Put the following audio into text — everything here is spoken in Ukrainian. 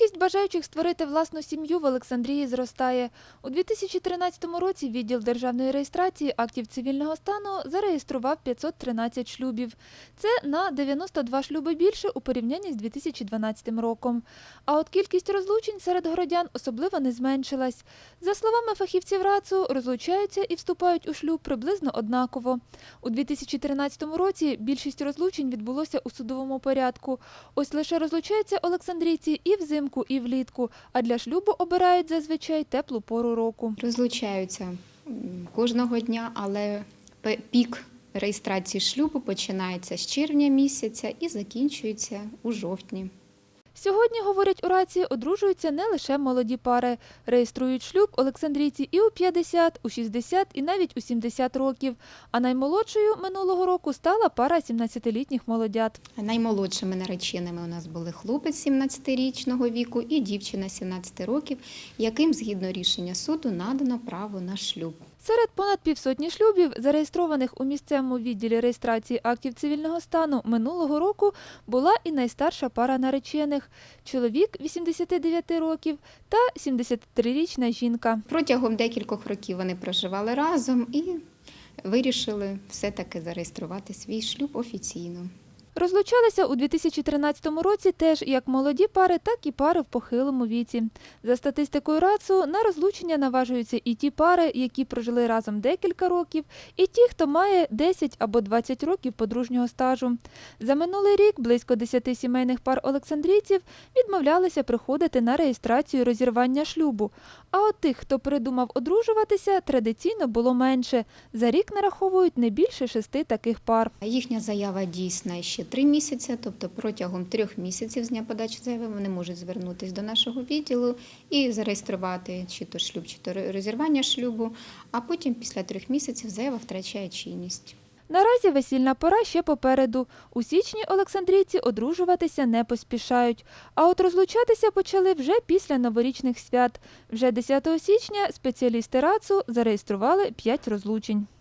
Кількість бажаючих створити власну сім'ю в Олександрії зростає. У 2013 році відділ державної реєстрації актів цивільного стану зареєстрував 513 шлюбів. Це на 92 шлюби більше у порівнянні з 2012 роком. А от кількість розлучень серед городян особливо не зменшилась. За словами фахівців РАЦУ, розлучаються і вступають у шлюб приблизно однаково. У 2013 році більшість розлучень відбулося у судовому порядку. Ось лише розлучаються олександрійці і взимку, і влітку, а для шлюбу обирають зазвичай теплу пору року. Розлучаються кожного дня, але пік реєстрації шлюбу починається з червня місяця і закінчується у жовтні. Сьогодні, говорять у рації, одружуються не лише молоді пари. Реєструють шлюб олександрійці і у 50, у 60 і навіть у 70 років. А наймолодшою минулого року стала пара 17-літніх молодят. Наймолодшими нареченими у нас були хлопець 17-річного віку і дівчина 17 років, яким згідно рішення суду надано право на шлюб. Серед понад півсотні шлюбів, зареєстрованих у місцевому відділі реєстрації актів цивільного стану минулого року, була і найстарша пара наречених – чоловік 89 років та 73-річна жінка. Протягом декількох років вони проживали разом і вирішили все-таки зареєструвати свій шлюб офіційно. Розлучалися у 2013 році теж як молоді пари, так і пари в похилому віці. За статистикою РАЦУ, на розлучення наважуються і ті пари, які прожили разом декілька років, і ті, хто має 10 або 20 років подружнього стажу. За минулий рік близько 10 сімейних пар олександрійців відмовлялися приходити на реєстрацію розірвання шлюбу. А от тих, хто передумав одружуватися, традиційно було менше. За рік нараховують не більше шести таких пар. Їхня заява дійсна ще три місяці, тобто протягом трьох місяців з дня подачі заяви вони можуть звернутися до нашого відділу і зареєструвати чи то шлюб, чи то розірвання шлюбу, а потім після трьох місяців заява втрачає чинність. Наразі весільна пора ще попереду. У січні олександрійці одружуватися не поспішають. А от розлучатися почали вже після новорічних свят. Вже 10 січня спеціалісти РАЦУ зареєстрували 5 розлучень.